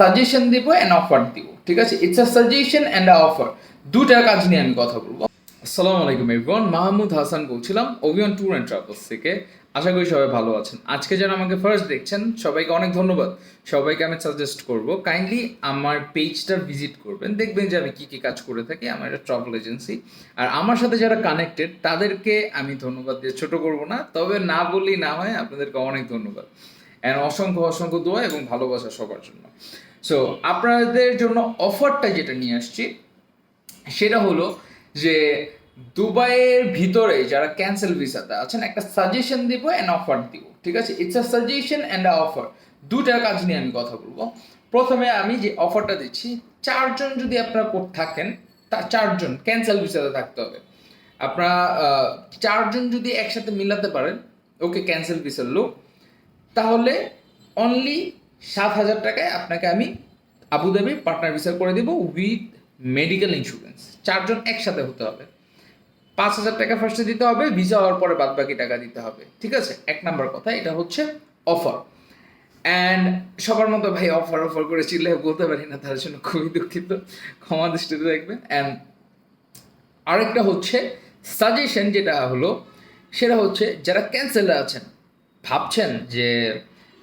Suggestion দিব and offer দিব। ঠিক আছে? It's a suggestion and a offer দুটা কাজ নিয়ে আমি কথা বলব। আসসালামু আলাইকুম এভরিওয়ান মাহমুদ হাসান বলছিলাম ওভিয়ন ট্যুর অ্যান্ড ট্রাভেলস থেকে। আশা করি সবাই ভালো আছেন। আজকে যারা আমাকে ফার্স্ট দেখছেন, সবাইকে অনেক ধন্যবাদ। সবাইকে আমি সাজেস্ট করব। কাইন্ডলি আমার পেজটা ভিজিট করবেন। দেখবেন যে আমি কী কী কাজ করে থাকি। আমার একটা ট্রাভেল এজেন্সি আর আমার সাথে যারা কানেক্টেড তাদেরকে আমি ধন্যবাদ দিয়ে ছোট করব না। তবে না বললেই না হয়, আপনাদেরকে অনেক ধন্যবাদ। অ্যান্ড অসংখ্য অসংখ্য দোয়া এবং ভালোবাসা সবার জন্য। সো আপনাদের জন্য অফারটা যেটা নিয়ে আসছি, সেটা হলো যে দুবাইয়ের ভিতরে যারা ক্যান্সেল ভিসাতে আছেন, একটা সাজেশন দিব অ্যান্ড অফার দিব, ঠিক আছে? It's a suggestion and a offer দুটা কাজ নিয়ে আমি কথা বলব। প্রথমে আমি যে অফারটা দিচ্ছি, চারজন যদি আপনারা থাকেন, তা চারজন ক্যান্সেল ভিসাতে থাকতে হবে। আপনারা চারজন যদি একসাথে মিলাতে পারেন, ওকে ক্যান্সেল ভিসার লোক, তাহলে অনলি সাত হাজার টাকায় আপনাকে আমি আবুধাবি পার্টনার ভিসা করে দেবো উইথ মেডিকেল ইন্স্যুরেন্স চারজন একসাথে হতে হবে। পাঁচ হাজার টাকা ফার্স্টে দিতে হবে ভিসা হওয়ার পরে বাদ বাকি টাকা দিতে হবে। ঠিক আছে? এক নাম্বার কথা, এটা হচ্ছে অফার অ্যান্ড সবার মতো ভাই অফার অফার করে চিল্লে বলতে পারি না, তার জন্য খুবই দুঃখিত। ক্ষমা দৃষ্টিতে দেখবেন। অ্যান্ড আরেকটা হচ্ছে সাজেশন যেটা হলো, সেটা হচ্ছে যারা ক্যান্সেলে আছেন, ভাবছেন যে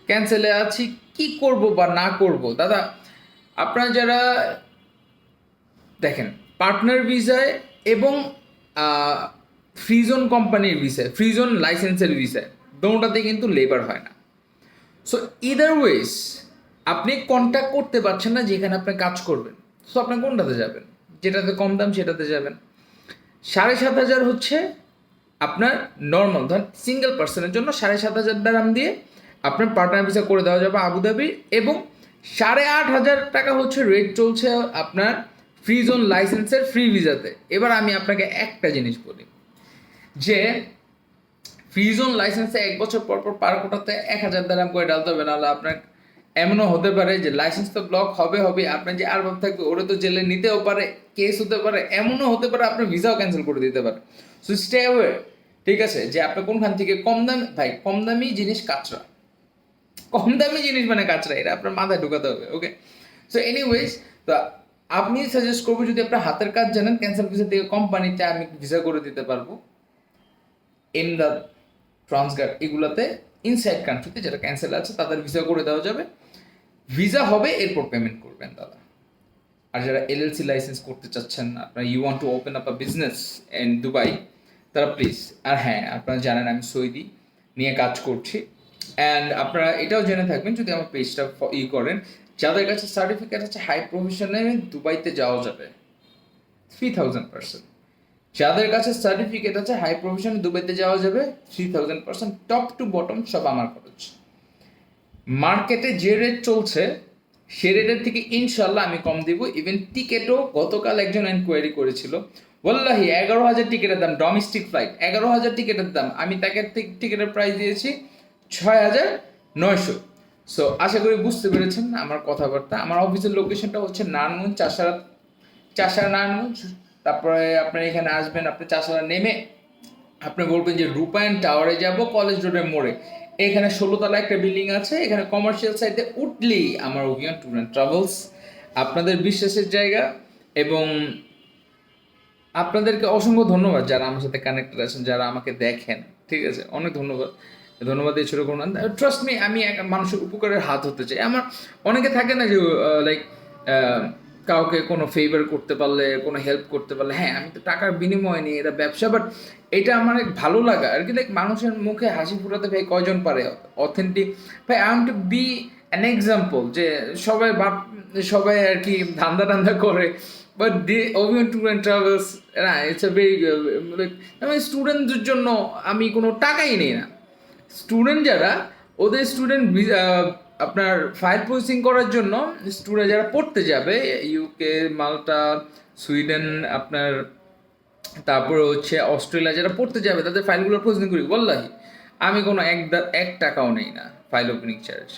ক্যান্সেলে আছি কি করব বা না করব? দাদা, আপনারা যারা দেখেন পার্টনার ভিসায় এবং ফ্রিজন কোম্পানির ভিসায় ফ্রিজন লাইসেন্সের ভিসায় দোনোটাতে কিন্তু লেবার হয় না। সো ইদার ওয়েজ আপনি কন্ট্যাক্ট করতে পারছেন না যেখানে আপনি কাজ করবেন। সো আপনি কোনটাতে যাবেন? যেটাতে কম দাম, সেটাতে যাবেন। সাড়ে সাত হাজার হচ্ছে আপনার নর্মাল ধর সিঙ্গেল পার্সনের জন্য সাড়ে সাত হাজার দাম দিয়ে আপনার পার্টনার ভিসা করে দেওয়া যাবে আবুধাবির এবং সাড়ে আট হাজার টাকা হচ্ছে রেট চলছে আপনার ফ্রি জোন লাইসেন্সের ফ্রি ভিসাতে এবার আমি আপনাকে একটা জিনিস বলি, যে ফ্রি জোন লাইসেন্সে এক বছর পর পর পার কোটাতে এক হাজার দাম করে ডালতে হবে, নাহলে আপনার এমনও হতে পারে যে লাইসেন্স তো ব্লক হবে হবে, আপনার যে আর ভাব থাকবে ওরা তো জেলে নিতেও পারে কেস হতে পারে, এমনও হতে পারে আপনার ভিসাও ক্যান্সেল করে দিতে পারে। সো স্টে ঠিক আছে? যে আপনি কোনখান থেকে কম দাম, ভাই, কম দামি জিনিস কাঁচরা। কম দামি জিনিস মানে কাঁচরা, এটা আপনার মাথায় ঢুকাতে হবে ওকে সো এনিওয়েজ তো আপনি সাজেস্ট করব যদি আপনার হাতের কাজ জানেন ক্যান্সেল ভিসা থেকে কোম্পানিতে আমি ভিসা করে দিতে পারব। ইন দ্য ট্রান্সগার্ড এগুলোতে ইনসাইড কান্ট্রিতে যেটা ক্যান্সেল আছে, তাদের ভিসা করে দেওয়া যাবে। ভিসা হবে, এরপর পেমেন্ট করবেন দাদা। আর যারা এলএলসি লাইসেন্স করতে চাচ্ছেন, আপনারা you want to open up a business in Dubai তারা প্লিজ আর হ্যাঁ আপনারা জানেন আমি সৌদি নিয়ে কাজ করছি। অ্যান্ড আপনারা এটাও জেনে থাকবেন যদি আমার পেজটা ই করেন, যাদের কাছে সার্টিফিকেট আছে হাই প্রফেশনে দুবাইতে যাওয়া যাবে। থ্রি থাউজেন্ড পার্সেন্ট যাদের কাছে সার্টিফিকেট আছে হাই প্রফেশনে দুবাইতে যাওয়া যাবে three thousand percent top to bottom সব আমার খরচ। মার্কেটে যে রেট চলছে, সে রেটের থেকে ইনশাল্লাহ আমি কম দিব। ইভেন টিকেটও গতকাল একজন এনকোয়ারি করেছিল। বললাহি এগারো হাজার টিকিটের দাম ডোমেস্টিক ফ্লাইট এগারো হাজার টিকিটের দাম। আমি তাকে টিকিটের প্রাইস দিয়েছি। ছয় হাজার নয়শো। সো আশা করি বুঝতে পেরেছেন আমার কথাবার্তা। আমার অফিসের লোকেশনটা হচ্ছে নারায়ণগঞ্জ, চাষারা চাষারা নারায়ণগঞ্জ। তারপরে আপনার এখানে আসবেন, আপনি চাষারা নেমে আপনি বলবেন যে রূপায়ণ টাওয়ারে যাব কলেজ রোডের মোড়ে। এখানে ষোলোতলা একটা বিল্ডিং আছে, এখানে কমার্শিয়াল সাইডে উঠলেই আমার অভিযান ট্যুর অ্যান্ড ট্রাভেলস আপনাদের বিশ্বাসের জায়গা এবং আপনাদেরকে অসংখ্য ধন্যবাদ যারা আমার সাথে কানেক্টেড আছেন, যারা আমাকে দেখেন। ঠিক আছে, অনেক ধন্যবাদ। ধন্যবাদ দিয়ে ছোটো করুন। ট্রাস্ট মি আমি এক মানুষের উপকারের হাত হতে চাই। আমার অনেকে থাকে না যে লাইক কাউকে কোনো ফেভার করতে পারলে, কোনো হেল্প করতে পারলে হ্যাঁ আমি তো টাকার বিনিময় নিই, এটা ব্যবসা বাট এটা আমার এক ভালো লাগা। আর কি লাইক মানুষের মুখে হাসি ফুটাতে ভাই কয়জন পারে? অথেন্টিক ভাই I am to be an example যে সবাই ভাব, সবাই আর কি ধান্দা টান্দা করে। বাট দি ওভিয়ন ট্যুর অ্যান্ড ট্রাভেলস না ইটস এ ভেরি লাইক আমি স্টুডেন্টদের জন্য আমি কোনো টাকাই নেই না। স্টুডেন্ট যারা, ওদের স্টুডেন্ট আপনার ফায়ার প্রসেসিং করার জন্য স্টুডেন্ট যারা পড়তে যাবে ইউকে মাল্টা, সুইডেন, আপনার, তারপরে হচ্ছে অস্ট্রেলিয়া যারা পড়তে যাবে, তাদের ফাইলগুলো প্রসেসিং করি। বললাহি আমি কোনো এক এক টাকাও নেই না ফাইল ওপেনিং চার্জ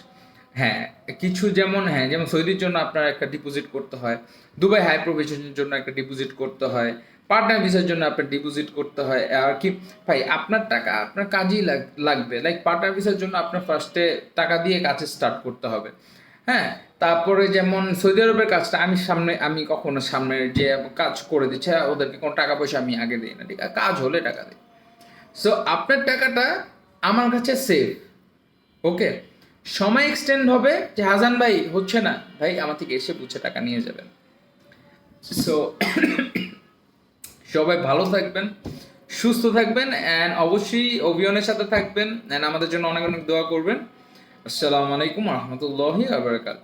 হ্যাঁ কিছু যেমন হ্যাঁ যেমন সৌদির জন্য আপনার একটা ডিপোজিট করতে হয়, দুবাই হাই প্রফেশনের জন্য একটা ডিপোজিট করতে হয় পার্টনার ভিসার জন্য আপনার ডিপোজিট করতে হয়, আর কি, ভাই, আপনার টাকা আপনার কাজেই লাগ- লাগবে লাইক পার্টনার ভিসার জন্য আপনার ফার্স্টে টাকা দিয়ে কাজে স্টার্ট করতে হবে হ্যাঁ তারপরে যেমন সৌদি আরবের কাজটা, আমি সামনে, আমি কখনো সামনে যে কাজ করে দিচ্ছে, ওদেরকে কোনো টাকা পয়সা আমি আগে দিই না, ঠিক আছে, কাজ হলে টাকা দিই সো আপনার টাকাটা আমার কাছে সেফ ওকে সময় এক্সটেন্ড হবে যে হাসান ভাই, হচ্ছে না। ভাই, আমার থেকে এসে বুঝে টাকা নিয়ে যাবেন। সো সবাই ভালো থাকবেন, সুস্থ থাকবেন অ্যান্ড অবশ্যই অভিয়ানের সাথে থাকবেন অ্যান্ড আমাদের জন্য অনেক অনেক দোয়া করবেন। আসসালামু আলাইকুম রহমতুল্লাহি আবরকাত